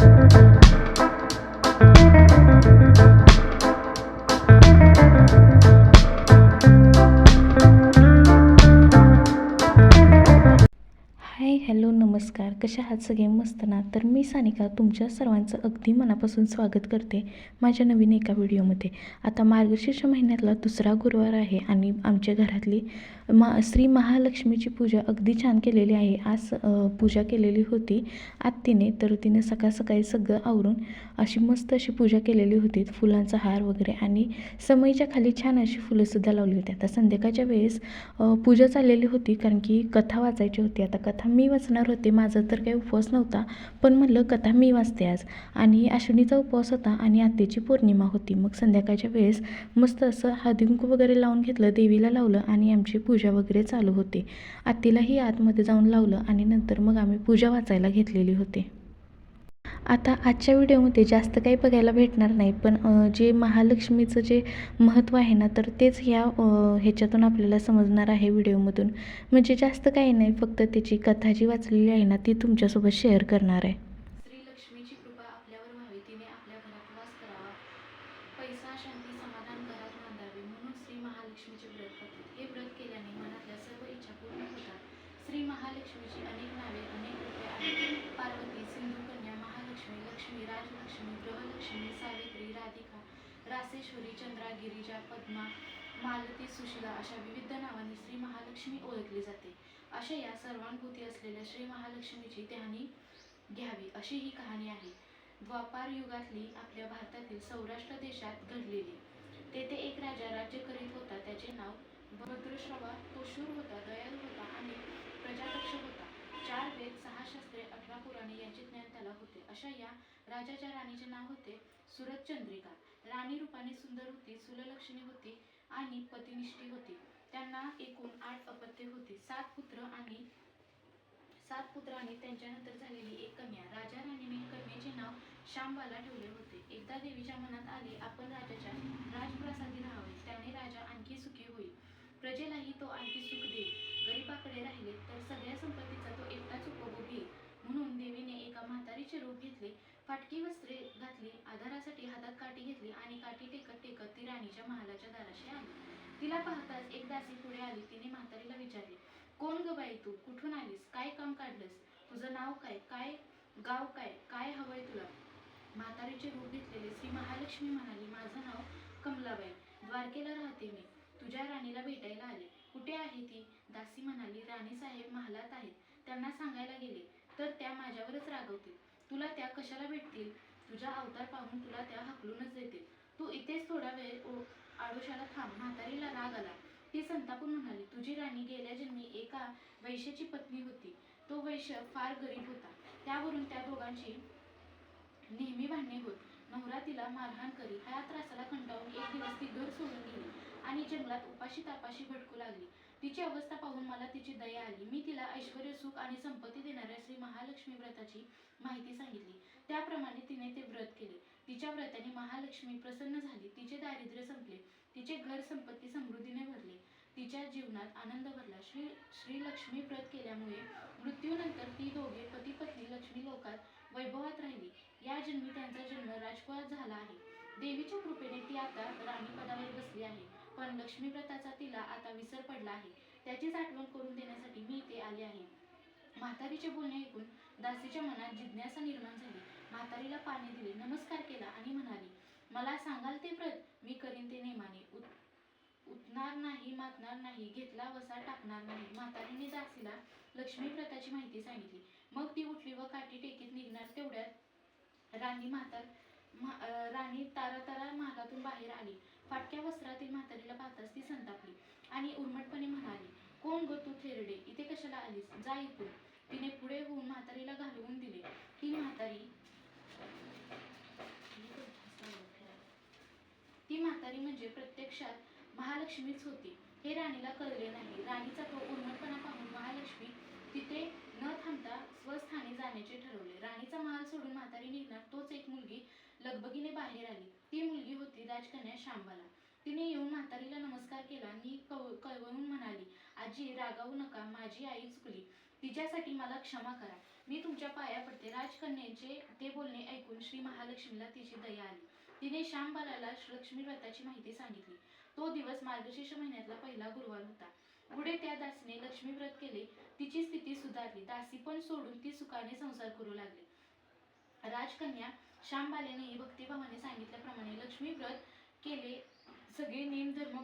हाय नमस्कार कशा आहात सगळे? मस्त ना? तर मी सानिका तुमच्या सर्वांचं अगदी मनापासून स्वागत करते माझ्या नवीन एका व्हिडिओमध्ये. आता मार्गशीर्ष महिन्यातला दुसरा गुरुवार आहे आणि आमच्या घरातली मा श्री महालक्ष्मीची पूजा अगदी छान केलेली आहे. आज पूजा केलेली होती आत्तीने तर तिने सकाळ सकाळी सगळं आवरून अशी मस्त अशी पूजा केलेली होती. फुलांचा हार वगैरे आणि समईच्या खाली छान अशी फुलंसुद्धा लावली होती. आता संध्याकाळच्या वेळेस पूजा चाललेली होती कारण की कथा वाचायची होती. आता कथा मी वाचणार होते माझं माझा तर काही उपवास नव्हता पण म्हणलं कथा मी वाचते आज. आणि अश्विनीचा उपवास होता आणि आत्याची पौर्णिमा होती. मग संध्याकाळच्या वेळेस मस्त असं हळदी वगैरे लावून घेतलं देवीला लावलं आणि आमची पूजा वगैरे चालू होती. आत्तीलाही आतमध्ये जाऊन लावलं आणि नंतर मग आम्ही पूजा वाचायला घेतलेली होती. आता आजच्या व्हिडिओमध्ये जास्त काही बघायला भेटणार नाही पण जे महालक्ष्मीचं जे महत्त्व आहे ना तर तेच ह्या ह्याच्यातून आपल्याला समजणार आहे व्हिडिओमधून. म्हणजे जास्त काही नाही फक्त त्याची कथा जी वाचलेली आहे ना ती तुमच्यासोबत शेअर करणार आहे श्री लक्ष्मीची कृपा आपल्यावर व्हावी तिने आपल्या घरात वास करावा पैसा शांती समाधान घरात नांदावे म्हणून श्री महालक्ष्मीचे व्रत करतात हे व्रत केल्याने मनातल्या सर्व इच्छा पूर्ण होतात श्री महालक्ष्मीची अनेक नावे अनेक रूपे आहेत पार्वती सिंधू कन्या महालक्ष्मी लक्ष्मी राजलक्ष्मी गृहलक्ष्मी सावित्री राधिका रासेश्वरी चंद्रा गिरिजा पद्मा मालती सुशिला अशा विविध नावांनी श्री महालक्ष्मी ओळखली जाते. अशा या सर्वांभूती असलेल्या श्री महालक्ष्मीची ध्यानी घ्यावी अशी ही कहाणी आहे. द्वापार युगातली आपल्या भारतातील सौराष्ट्र देशात घडलेली. तेथे एक राजा राज्य करीत होता. त्याचे नाव भद्रश्रवा तो शूर होता दयाळू होता आणि प्रजादक्ष होता. चार वेद सहा शास्त्रे अठरा पुराणे यांचे ज्ञान त्याला होते. अशा या राजाच्या राणीचे नाव होते सुरत चंद्रिका. राणी रूपाने सुंदर होती सुललक्ष्मी होती आणि पतिनिष्ठी होती. त्यांना एकूण आठ अपत्ये होती. सात पुत्र आणि सात पुत्र आणि त्यांच्यानंतर झालेली एक कन्या. राजा राणीने कन्याचे नाव शांबाला ठेवले होते. एकदा देवीच्या मनात आले आपण राजाच्या राजप्रासादी राहावे. त्याने राजा आणखी सुखी होईल. प्रजेलाही तो आणखी सुख देईल. गरीबाकडे राहिले तर सगळ्या संपत्तीचा तो एकटाच उपभोग घेईल. एका म्हातारीचे रूप घेतले फाटकी वस्त्रे घातली आधारासाठी हातात काठी घेतली आणि काठी टेकत टेकत ती राणीच्या महालाच्या दाराशी आली. तिला पाहताच एक दासी पुढे आली. तिने म्हातारीला विचारले कोण ग बाई तू? कुठून आलीस? काय काम काढलंस? तुझं नाव काय? काय गाव काय? काय हवंय तुला? म्हातारीचे रूप घेतलेले श्री महालक्ष्मी म्हणाली माझं नाव कमलाबाई. द्वारकेला राहते मी. तुझ्या राणीला भेटायला आले. कुठे आहे ती? दासी म्हणाली राणी साहेब महालात आहेत. त्यांना सांगायला गेले. तर त्या माझ्यावरच रागवतील. तुला त्या कशाला भेटतील? तुझा अवतार पाहून तुला त्या हकलूनच देतील. तू इथेच थोडा वेळ ओ- आडोशाला थांब म्हातारीला राग आला. ती संतापून म्हणाली तुझी राणी गेल्या जन्मी एका वैश्याची पत्नी होती. तो वैश्य फार गरीब होता. त्यावरून त्या दोघांची नेहमी भांडणे होत. नवरा तिला मारहाण करी. ह्या त्रासाला कंटाळून एक दिवस ती घर सोडून गेली आणि जंगलात उपाशी तापाशी भटकू लागली. तिची अवस्था पाहून मला तिची दया आली. मी तिला ऐश्वर सुख आणि संपत्ती देणाऱ्या श्री महालक्ष्मी व्रताची माहिती सांगितली. त्याप्रमाणे तिने ते व्रत केले. तिच्या व्रताने महालक्ष्मी प्रसन्न झाली. तिचे दारिद्र्य संपले. तिचे घर संपत्ती समृद्धीने भरले. तिच्या जीवनात आनंद भरला. श्री श्री लक्ष्मी व्रत केल्यामुळे मृत्यूनंतर ती दोघे पती पत्नी लक्ष्मी लोकात वैभवात राहिली. या जन्मी त्यांचा जन्म राजकुळात झाला आहे. देवीच्या कृपेने ती आता राणी पदावर बसली आहे. पण लक्ष्मीप्रताचा तिला आता विसर पडला आहे. त्याचीच आठवण करून देण्यासाठी मी इथे आले आहे. म्हातारीचे बोलणे ऐकून दासीच्या मनात जिज्ञासा निर्माण झाली. म्हातारीला पाणी दिले नमस्कार केला आणि म्हणाली मला सांगाल ते व्रत? मी करीन ते नेमाने. उत- उठणार नाही मातणार नाही घेतला वसा टाकणार नाही. म्हातारीने दासीला लक्ष्मीप्रताची माहिती सांगितली. मग ती उठली व काठी टेकीत निघणार तेवढ्यात राणी म्हातार मा, राणी तारा तारा महालातून बाहेर आली. फाटक्या वस्त्रातील म्हातारीला पाहताच ती संतापली आणि उर्मटपणे म्हणाली कोण ग तू थेरडे? इथे कशाला आलीस? जा इथून तिने पुढे होऊन म्हातारीला घालवून दिले. ती म्हातारी ती म्हातारी म्हणजे प्रत्यक्षात महालक्ष्मीच होती. हे राणीला कळले नाही. राणीचा तो उर्मटपणा पाहून महालक्ष्मी तिथे न थांबता स्वस्थानी जाण्याचे ठरवले. राणीचा महाल सोडून म्हातारी निघणार तोच एक मुलगी लगबगीने बाहेर आली. ती मुलगी होती राजकन्या शांबाला. तिने येऊन म्हातारीला नमस्कार केला आणि कव कळवळून म्हणाली आजी रागावू नका माझी आई चुकली. तिच्यासाठी मला क्षमा करा. मी तुमच्या पाया पडते. राजकन्याचे ते बोलणे ऐकून श्री महालक्ष्मीला तिची दया आली. तिने श्यामबालाला लक्ष्मी व्रताची माहिती सांगितली. तो दिवस मार्गशीर्ष महिन्यातला पहिला गुरुवार होता. पुढे त्या दासीने लक्ष्मी व्रत केले. तिची स्थिती सुधारली. दासी पण सोडून ती सुखाने संसार करू लागली. राजकन्या श्यामबालेनेही भक्तिभावाने सांगितल्याप्रमाणे लक्ष्मी व्रत केले. सगळे नियम धर्म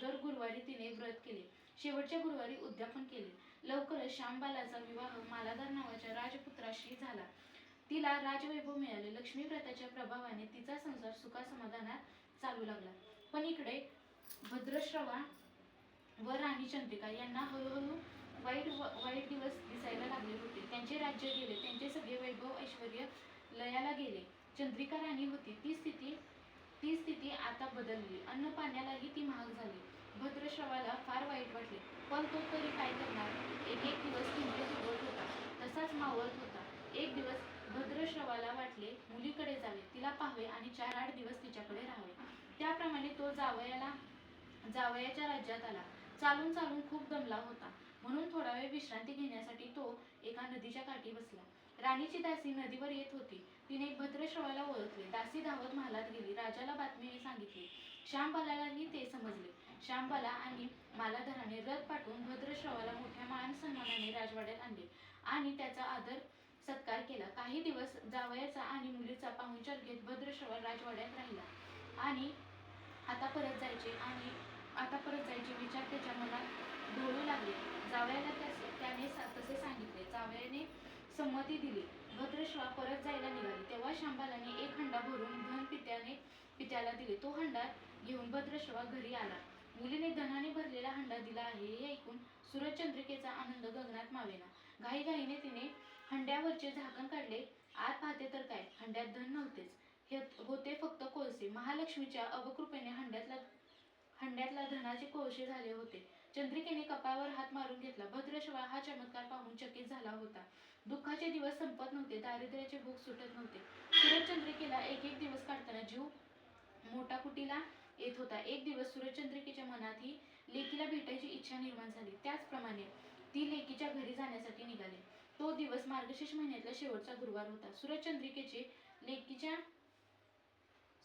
दर गुरुवारी तिने व्रत केले. शेवटच्या गुरुवारी उद्यापन केले. लवकरच श्यामबालाचा विवाह मालाधार नावाच्या राजपुत्राशी झाला. तिला राजवैभव मिळाले. लक्ष्मी व्रताच्या प्रभावाने तिचा संसार सुखासमाधानात चालू लागला. पण इकडे भद्रश्रवा व राणी चंद्रिका यांना हळूहळू वाईट वाईट दिवस दिसायला लागले होते. त्यांचे राज्य गेले. त्यांचे सगळे वैभव ऐश्वर लयाला गेले. चंद्रिका राणी होती. ती स्थिती ती स्थिती आता बदलली. अन्न पाण्यालाही ती महाग झाली. भद्रश्रवाला फार वाईट वाटले. पण तो तरी काय करणार? एक एक दिवस किंचित उगवत होता. तसाच मावळत होता. एक दिवस भद्रश्रवाला वाटले मुलीकडे जावे तिला पाहावे आणि चार आठ दिवस तिच्याकडे राहावे. त्याप्रमाणे तो जावयाला जावयाच्या राज्यात आला. चालून चालून खूप दमला होता. म्हणून थोडा वेळ विश्रांती घेण्यासाठी तो एका नदीच्या काठी बसला. राणीची दासी नदीवर येत होती. तिने भद्रश्रवाला ओळखले. दासी धावत महालात गेली. राजाला बातमी सांगितली. श्यामबालालाही ते समजले. श्यामबाला आणि मालाधराने रथ पाठवून भद्रश्रवाला मोठ्या मान सन्मानाने राजवाड्यात आणले आणि त्याचा आदर सत्कार केला. काही दिवस जावयाचा आणि मुलीचा पाहुणचार घेत भद्रश्रवाल राजवाड्यात राहिला. आणि आता परत जायचे आणि आता परत जायचे विचार त्याच्या मनात ढोळू लागले. जावयाला त्याचे त्याने सा- तसे सांगितले. जावयाने संमती दिली. भद्रश्वा परत जायला निघाली. तेव्हा शांबालाने एक हंडा भरून धन पित्याने पित्याला दिले. तो हंडा घेऊन भद्रश्वा घरी आला. मुलीने धनाने भरलेला हंडा दिला आहे हे ऐकून सूरजचंद्रिकेचा आनंद गगनात मावेना. घाईघाईने तिने हंड्यावरचे झाकण काढले. आत पाहते तर काय? हंड्यात धन नव्हतेच. हे होते फक्त कोळसे. महालक्ष्मीच्या अवकृपेने हंड्यातला हंड्यातला धनाचे कोळसे झाले होते. चंद्रिकेने कपाळावर हात मारून घेतला. भद्रश्वा हा चमत्कार पाहून चकित झाला होता. दुःखाचे दिवस संपत नव्हते दारिद्र्याचे भूक सुटत नव्हते. सूरजचंद्रिकेला एक एक दिवस काढताना जीव मोठा कुटीला येत होता. एक दिवस सूरजचंद्रिकेच्या मनातही लेकीला भेटायची इच्छा निर्माण झाली. त्याचप्रमाणे ती लेकीच्या घरी जाण्यासाठी निघाली. तो दिवस मार्गशीर्ष महिन्यातला शेवटचा गुरुवार होता. सूरजचंद्रिकेचे लेकीच्या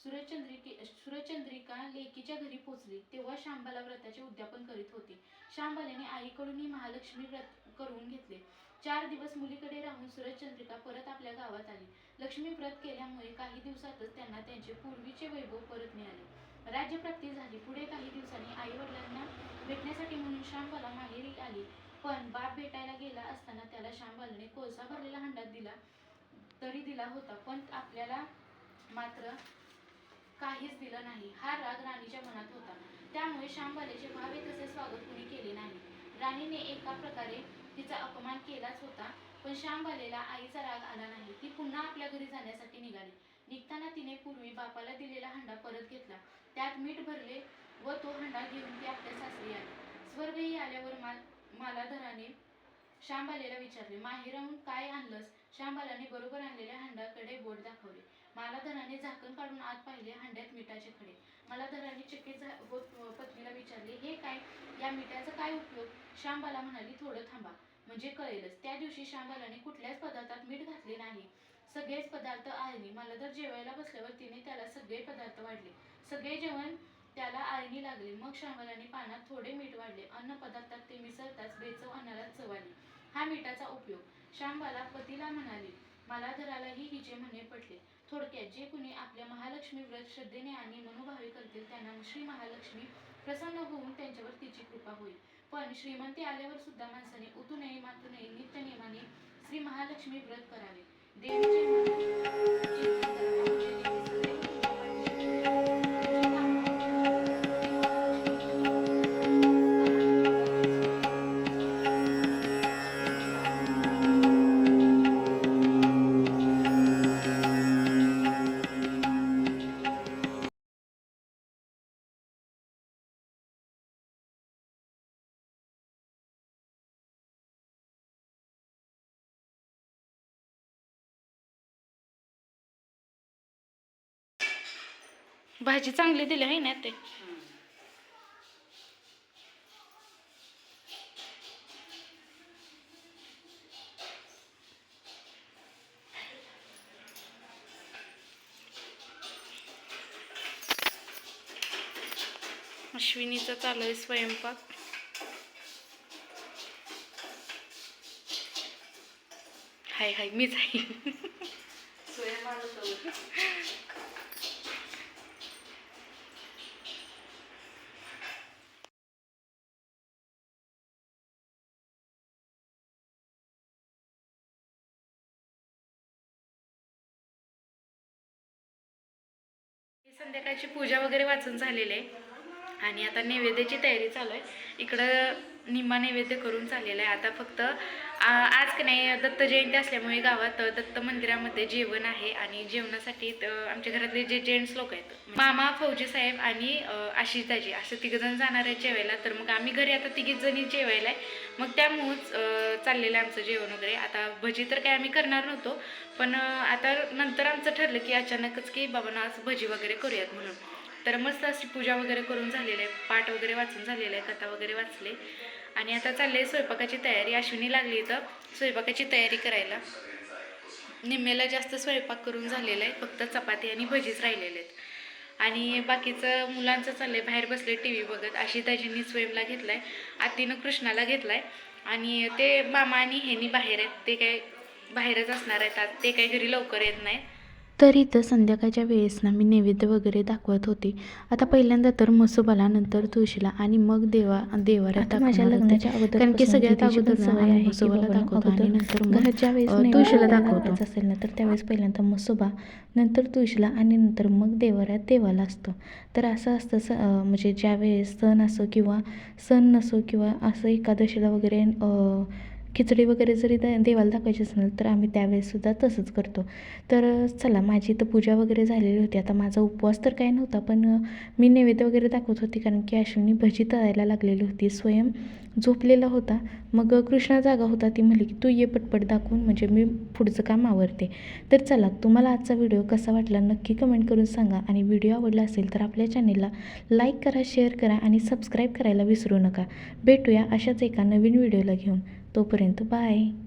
सूरजचंद्रिके सूरजचंद्रिका लेकीच्या घरी पोचली. तेव्हा शांबाला व्रताचे उद्यापन करीत होते. शांबाल्याने आईकडूनही महालक्ष्मी व्रत करून घेतले. चार दिवस मुलीकडे राहून सूरजचंद्रिका परत आपल्या गावात आली. लक्ष्मी व्रत केल्यामुळे काही दिवसातच त्यांना त्यांचे पूर्वीचे वैभव परत मिळाले. राज्यप्राप्ती झाली. पुढे काही दिवसांनी आई वडिलांना भेटण्यासाठी म्हणून श्यामबाला माहेरी आली. पण बाप भेटायला गेला असताना त्याला शांबालने कोळसा भरलेला हंडा दिला तरी दिला होता. पण आपल्याला मात्र काहीच दिलं नाही. हा राग राणीच्या मनात होता. त्यामुळे श्यामबालेचे भावे तसे स्वागत कुणी केले नाही. राणीने एका प्रकारे तिचा अपमान केलाच होता. पण श्यामबालेला आईचा राग आला नाही. ती पुन्हा आपल्या घरी जाण्यासाठी निघाली. निघताना तिने पूर्वी बापाला दिलेला हंडा परत घेतला. त्यात मीठ भरले व तो हंडा घेऊन ती आपल्या सासरी आली. स्वर्गही आल्यावर माल मालाधराने श्यामबालेला विचारले माहेराहून काय आणलंस? श्यामबालाने बरोबर आणलेल्या हंडाकडे बोट दाखवले. मालाधराने झाकण काढून आत पाहिले हंड्यात मिठाचे खडे. मालाधराने चकित होत पत्नीला विचारले हे काय? या मिठाचा काय उपयोग? श्यामबाला म्हणाली थोडं थांबा. म्हणजे कळेलच. त्या दिवशी श्यामबालाने कुठल्याच पदार्थात मीठ घातले नाही. सगळेच पदार्थ आळणी. तर जेवायला बसल्यावर तिने त्याला सगळे पदार्थ वाढले. सगळे जेवण त्याला आळणी लागले. मग श्यामबालाने पानात थोडे मीठ वाढले. अन्न पदार्थात ते मिसळताच बेचव अन्नाला चव आली हा मिठाचा उपयोग. श्यामबाला पतीला म्हणाली मालाधरालाही हिचे म्हणणे पटले. थोडक्यात जे कुणी आपल्या महालक्ष्मी व्रत श्रद्धेने आणि मनोभावे करतील त्यांना श्री महालक्ष्मी प्रसन्न होऊन त्यांच्यावर तिची कृपा होईल. पण श्रीमंती आल्यावर सुद्धा माणसाने उतू नये मातू नये नित्य नियमाने श्री महालक्ष्मी व्रत करावे. देवीचे भाजी चांगली दिली आहे ना ते? अश्विनीचा चालू आहे स्वयंपाक. हाय हाय मीच आहे. संध्याकाळची पूजा वगैरे वाचून झालेली आहे. आणि आता नैवेद्याची तयारी चालू आहे. इकडं निम्मा नैवेद्य करून चाललेलं आहे. आता फक्त आज का नाही दत्त जयंती असल्यामुळे गावात दत्त मंदिरामध्ये जेवण आहे आणि जेवणासाठी आमच्या घरातले जे जेंट्स लोक आहेत मामा फौजी साहेब आणि आशिषदाजी असं तिघजण जाणार आहेत जेवायला. तर मग आम्ही घरी आता तिघीच जणी जेवायला आहे. मग त्यामुळंच चाललेलं आहे आमचं जेवण वगैरे. आता भजी तर काय आम्ही करणार नव्हतो पण आता नंतर आमचं ठरलं की अचानकच की बाबांना आज भजी वगैरे करूयात म्हणून. तर मस्त अशी पूजा वगैरे करून झालेली आहे. पाठ वगैरे वाचून झालेलं आहे कथा वगैरे वाचले. आणि आता चालले स्वयंपाकाची तयारी. अश्विनी लागली इथं स्वयंपाकाची तयारी करायला. निम्म्याला जास्त स्वयंपाक करून झालेला आहे. फक्त चपाती आणि भजीच राहिलेले आहेत. आणि बाकीचं मुलांचं चाललंय. बाहेर बसले टी व्ही बघत. आशिताजींनी स्वयंला घेतलाय. आतीनं कृष्णाला घेतला आहे आणि ते मामा आणि हेनी बाहेर आहेत. ते काय बाहेरच असणार आहेत. ते काही घरी लवकर येत नाही तर इथं संध्याकाळच्या वेळेस ना मी नैवेद्य वगैरे दाखवत होते. आता पहिल्यांदा तर मसोबाला नंतर तुळशीला आणि मग देवा आता माझ्या. लग्नाच्या अगोदर कारण की सगळ्यात अगोदर मसोबाला दाखवतो आणि नंतर वेळेस तुळशीला दाखवतो. असेल ना तर त्यावेळेस पहिल्यांदा मसोबा नंतर तुळशीला आणि नंतर मग देवाऱ्यात देवाला असतो. तर असं असतं स म्हणजे ज्या वेळेस सण असो किंवा सण नसो किंवा असं एकादशीला वगैरे खिचडी वगैरे जरी द देवाला दाखवायची असेल तर आम्ही त्यावेळेससुद्धा तसंच करतो. तर चला माझी तर पूजा वगैरे झालेली होती. आता माझा उपवास तर काही नव्हता पण मी नैवेद्य वगैरे दाखवत होती कारण की अश्विनी भजी तळायला लागलेली होती. स्वयं झोपलेला होता. मग कृष्णा जागा होता. ती म्हणली की तू ये पटपट दाखवून म्हणजे मी पुढचं काम आवरते. तर चला तुम्हाला आजचा व्हिडिओ कसा वाटला नक्की कमेंट करून सांगा. आणि व्हिडिओ आवडला असेल तर आपल्या चॅनेलला लाईक करा शेअर करा आणि सबस्क्राईब करायला विसरू नका. भेटूया अशाच एका नवीन व्हिडिओला घेऊन. तोपर्यंत बाय.